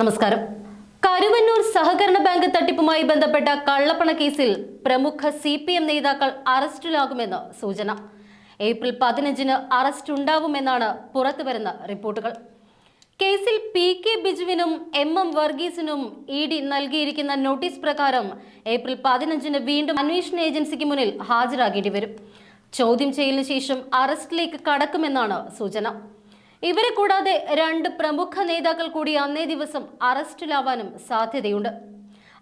നമസ്കാരം. കരുവന്നൂർ സഹകരണ ബാങ്ക് തട്ടിപ്പുമായി ബന്ധപ്പെട്ട കള്ളപ്പണ കേസിൽ പ്രമുഖ സി പി എം നേതാക്കൾ അറസ്റ്റിലാകുമെന്ന് സൂചന. ഏപ്രിൽ പതിനഞ്ചിന് അറസ്റ്റ് ഉണ്ടാവുമെന്നാണ് പുറത്തുവരുന്ന റിപ്പോർട്ടുകൾ. കേസിൽ പി കെ ബിജുവിനും എം എം വർഗീസിനും ഇ ഡി നൽകിയിരിക്കുന്ന നോട്ടീസ് പ്രകാരം ഏപ്രിൽ പതിനഞ്ചിന് വീണ്ടും അന്വേഷണ ഏജൻസിക്ക് മുന്നിൽ ഹാജരാകേണ്ടി വരും ചോദ്യം ചെയ്യലിന് ശേഷം അറസ്റ്റിലേക്ക് കടക്കുമെന്നാണ് സൂചന. ഇവരെ കൂടാതെ രണ്ട് പ്രമുഖ നേതാക്കൾ കൂടി അന്നേ ദിവസം അറസ്റ്റിലാവാനും സാധ്യതയുണ്ട്.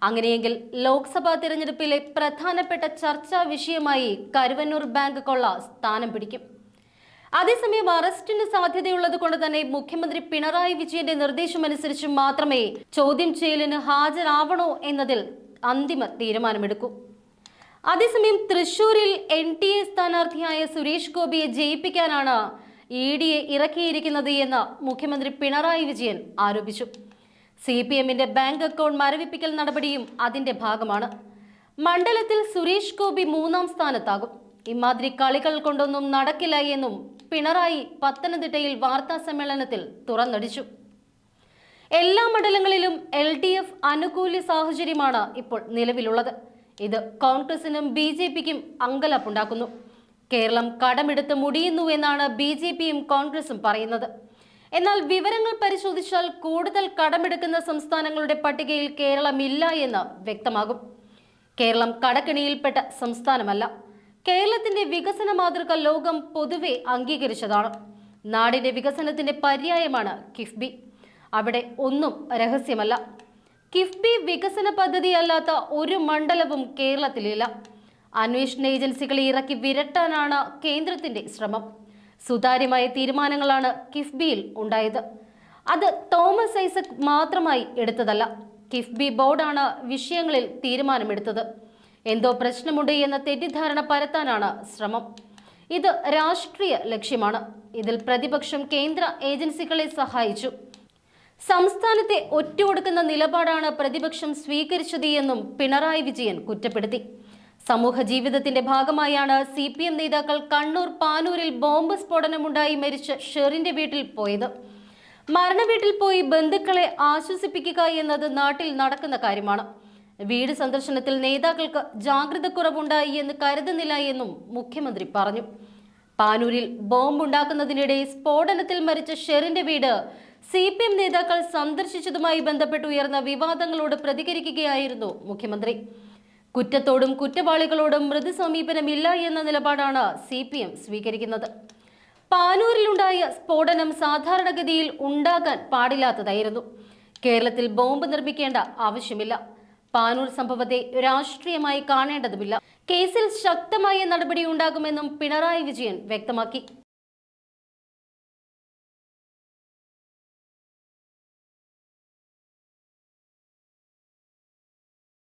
അങ്ങനെയെങ്കിൽ ലോക്സഭാ തിരഞ്ഞെടുപ്പിലെ പ്രധാനപ്പെട്ട ചർച്ചാ വിഷയമായി കരുവന്നൂർ ബാങ്ക് കൊള്ള സ്ഥാനം പിടിക്കും. അതേസമയം അറസ്റ്റിന് സാധ്യതയുള്ളത് കൊണ്ട് തന്നെ മുഖ്യമന്ത്രി പിണറായി വിജയന്റെ നിർദ്ദേശമനുസരിച്ച് മാത്രമേ ചോദ്യം ചെയ്യലിന് ഹാജരാവണോ എന്നതിൽ അന്തിമ തീരുമാനമെടുക്കൂ. അതേസമയം തൃശൂരിൽ എൻ ടി എ സ്ഥാനാർത്ഥിയായ സുരേഷ് ഗോപിയെ ജയിപ്പിക്കാനാണ് ഇ ഡിയെ ഇറക്കിയിരിക്കുന്നത് എന്ന് മുഖ്യമന്ത്രി പിണറായി വിജയൻ ആരോപിച്ചു. സി പി എമ്മിന്റെ ബാങ്ക് അക്കൗണ്ട് മരവിപ്പിക്കൽ നടപടിയും അതിന്റെ ഭാഗമാണ്. മണ്ഡലത്തിൽ സുരേഷ് ഗോപി മൂന്നാം സ്ഥാനത്താകും. ഇമാതിരി കളികൾ കൊണ്ടൊന്നും നടക്കില്ല എന്നും പിണറായി പത്തനംതിട്ടയിൽ വാർത്താ സമ്മേളനത്തിൽ തുറന്നടിച്ചു. എല്ലാ മണ്ഡലങ്ങളിലും എൽ ഡി എഫ് അനുകൂല സാഹചര്യമാണ് ഇപ്പോൾ നിലവിലുള്ളത്. ഇത് കോൺഗ്രസിനും ബി ജെ പിക്കും അങ്കലപ്പുണ്ടാക്കുന്നു. കേരളം കടമെടുത്ത് മുടിയുന്നു എന്നാണ് ബി ജെ പിയും കോൺഗ്രസും പറയുന്നത്. എന്നാൽ വിവരങ്ങൾ പരിശോധിച്ചാൽ കൂടുതൽ കടമെടുക്കുന്ന സംസ്ഥാനങ്ങളുടെ പട്ടികയിൽ കേരളമില്ല എന്ന് വ്യക്തമാകും. കേരളം കടക്കിണിയിൽപ്പെട്ട സംസ്ഥാനമല്ല. കേരളത്തിന്റെ വികസന മാതൃക ലോകം പൊതുവെ അംഗീകരിച്ചതാണ്. നാടിന്റെ വികസനത്തിന്റെ പര്യായമാണ് കിഫ്ബി. അവിടെ ഒന്നും രഹസ്യമല്ല. കിഫ്ബി വികസന പദ്ധതിയല്ലാത്ത ഒരു മണ്ഡലവും കേരളത്തിലില്ല. അന്വേഷണ ഏജൻസികളെ ഇറക്കി വിരട്ടാനാണ് കേന്ദ്രത്തിന്റെ ശ്രമം. സുതാര്യമായ തീരുമാനങ്ങളാണ് കിഫ്ബിയിൽ ഉണ്ടായത്. അത് തോമസ് ഐസക് മാത്രമായി എടുത്തതല്ല കിഫ്ബി ബോർഡാണ് വിഷയങ്ങളിൽ തീരുമാനമെടുത്തത്. എന്തോ പ്രശ്നമുണ്ട് എന്ന തെറ്റിദ്ധാരണ പരത്താനാണ് ശ്രമം. ഇത് രാഷ്ട്രീയ ലക്ഷ്യമാണ്. ഇതിൽ പ്രതിപക്ഷം കേന്ദ്ര ഏജൻസികളെ സഹായിച്ചു. സംസ്ഥാനത്തെ ഒറ്റുകൊടുക്കുന്ന നിലപാടാണ് പ്രതിപക്ഷം സ്വീകരിച്ചത് എന്നും പിണറായി വിജയൻ കുറ്റപ്പെടുത്തി. സമൂഹ ജീവിതത്തിന്റെ ഭാഗമായാണ് സി പി എം നേതാക്കൾ കണ്ണൂർ പാനൂരിൽ ബോംബ് സ്ഫോടനമുണ്ടായി മരിച്ച ഷെറിന്റെ വീട്ടിൽ പോയത്. മരണവീട്ടിൽ പോയി ബന്ധുക്കളെ ആശ്വസിപ്പിക്കുക എന്നത് നാട്ടിൽ നടക്കുന്ന കാര്യമാണ്. വീട് സന്ദർശനത്തിൽ നേതാക്കൾക്ക് ജാഗ്രത കുറവുണ്ടായി എന്ന് കരുതുന്നില്ല എന്നും മുഖ്യമന്ത്രി പറഞ്ഞു. പാനൂരിൽ ബോംബുണ്ടാക്കുന്നതിനിടെ സ്ഫോടനത്തിൽ മരിച്ച ഷെറിന്റെ വീട് സി പി എം നേതാക്കൾ സന്ദർശിച്ചതുമായി ബന്ധപ്പെട്ട് ഉയർന്ന വിവാദങ്ങളോട് പ്രതികരിക്കുകയായിരുന്നു മുഖ്യമന്ത്രി. കുറ്റത്തോടും കുറ്റവാളികളോടും മൃദു സമീപനമില്ല എന്ന നിലപാടാണ് സി പി എം സ്വീകരിക്കുന്നത്. പാനൂരിലുണ്ടായ സ്ഫോടനം സാധാരണഗതിയിൽ ഉണ്ടാകാൻ പാടില്ലാത്തതായിരുന്നു. കേരളത്തിൽ ബോംബ് നിർമ്മിക്കേണ്ട ആവശ്യമില്ല. പാനൂർ സംഭവത്തെ രാഷ്ട്രീയമായി കാണേണ്ടതുമില്ല. കേസിൽ ശക്തമായ നടപടി ഉണ്ടാകുമെന്നും പിണറായി വിജയൻ വ്യക്തമാക്കി.